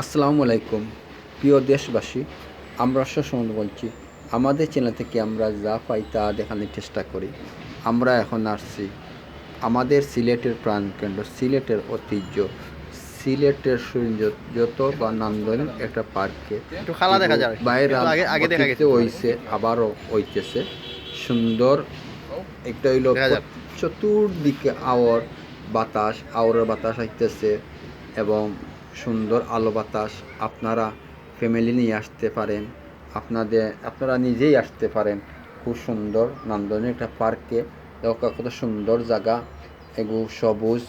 আসসালামু আলাইকুম। প্রিয় দেশবাসী আমরা সসময় বলছি আমাদের চ্যানেল থেকে আমরা যা পাই তা দেখানোর চেষ্টা করি। আমরা এখন আসছি আমাদের সিলেটের প্রাণকেন্দ্র সিলেটের ঐতিহ্য। সিলেটের যত বা নান্দনিক একটা পার্কে খালা দেখা বাইরে হইছে আবারও হইতেছে। সুন্দর একটা হইল চতুর্দিকে আওয়ার বাতাস আওয়ারের বাতাস আইতেছে এবং সুন্দর আলো বাতাস আপনারা ফ্যামিলি নিয়ে আসতে পারেন। আপনাদের আপনারা নিজেই আসতে পারেন। খুব সুন্দর নান্দনিক একটা পার্কে কত সুন্দর জায়গা। এগু সবুজ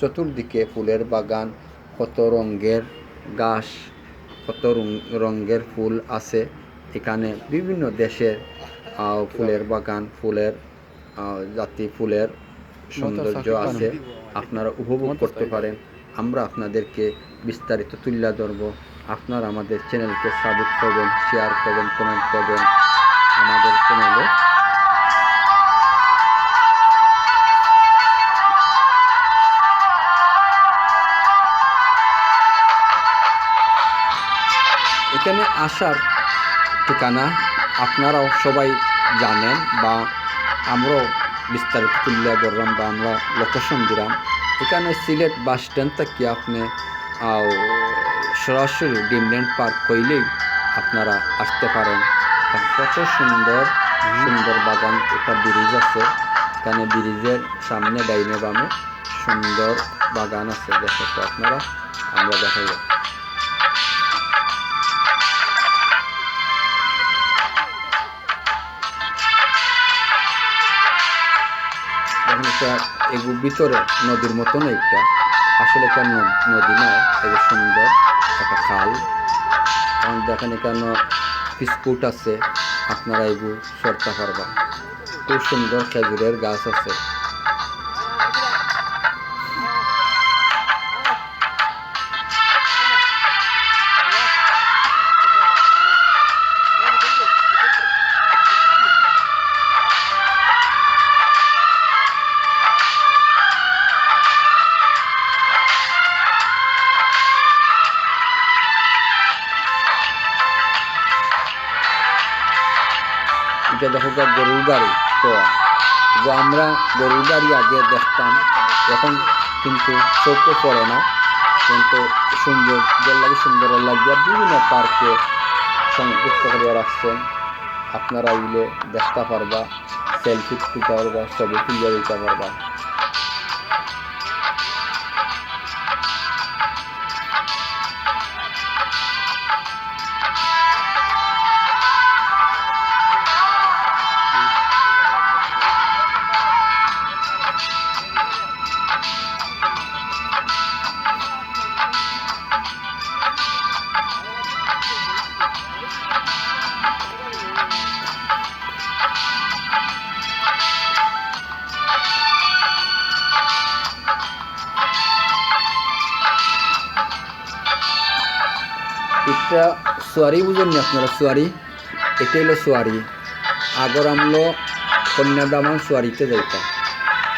চতুর্দিকে ফুলের বাগান কত রঙের গাছ কত রং- রঙের ফুল আছে। এখানে বিভিন্ন দেশের ফুলের বাগান ফুলের জাতি ফুলের সৌন্দর্য আছে। আপনারা উপভোগ করতে পারেন। আমরা আপনাদেরকে বিস্তারিত তুলে ধরব। আপনারা আমাদের চ্যানেলকে সাবস্ক্রাইব করবেন শেয়ার করবেন কমেন্ট করবেন। আমাদের চ্যানেলে এখানে আসার ঠিকানা আপনারাও সবাই জানেন বা আমরাও বিস্তারিত তুলে ধরলাম বা আমরা লোকেশন দিলাম। এখানে সিলেট বাস স্ট্যান্ড থেকে আপনি সরাসরি ডিমল্যান্ড পার্ক কইলেই আপনারা আসতে পারেন। কত সুন্দর সুন্দর বাগান, একটা ব্রিজ আছে। এখানে ব্রিজের সামনে ডাইনে বামে সুন্দর বাগান আছে। দেখো তো আপনারা, আমরা দেখাই। একটা এগু ভিতরে নদীর মতন একটা আসলে একটা নদী নয় এগুলো সুন্দর, একটা খাল। কারণ দেখেন এখানে বিস্কুট আছে, আপনারা এগু সরতে পারবা খুব সুন্দর খেজুরের গাছ আছে। এটা দেখো গরুর গাড়ি, তো যে আমরা গরুর গাড়ি আগে দেখতাম, এখন কিন্তু চোখে পড়ে না, কিন্তু সুন্দর লাগে সুন্দর লাগে বিভিন্ন পার্কে সংযুক্ত করে রাখছেন। আপনারা উইলে দেখতে পারবা সেলফি তুলতে পারবা, ছবি তুলে দিতে পারবা। এটা সোয়ারি বুঝেন নি আপনারা? সোয়ারি? এটা হলো সোয়ারি। আগর আমলো কন্যাদামান সোয়ারিতে যাইতাম।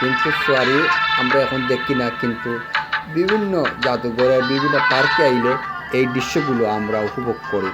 কিন্তু সোয়ারি আমরা এখন দেখি না, কিন্তু বিভিন্ন জাদুঘরে, বিভিন্ন পার্কে আইলে এই দৃশ্যগুলো আমরা উপভোগ করি।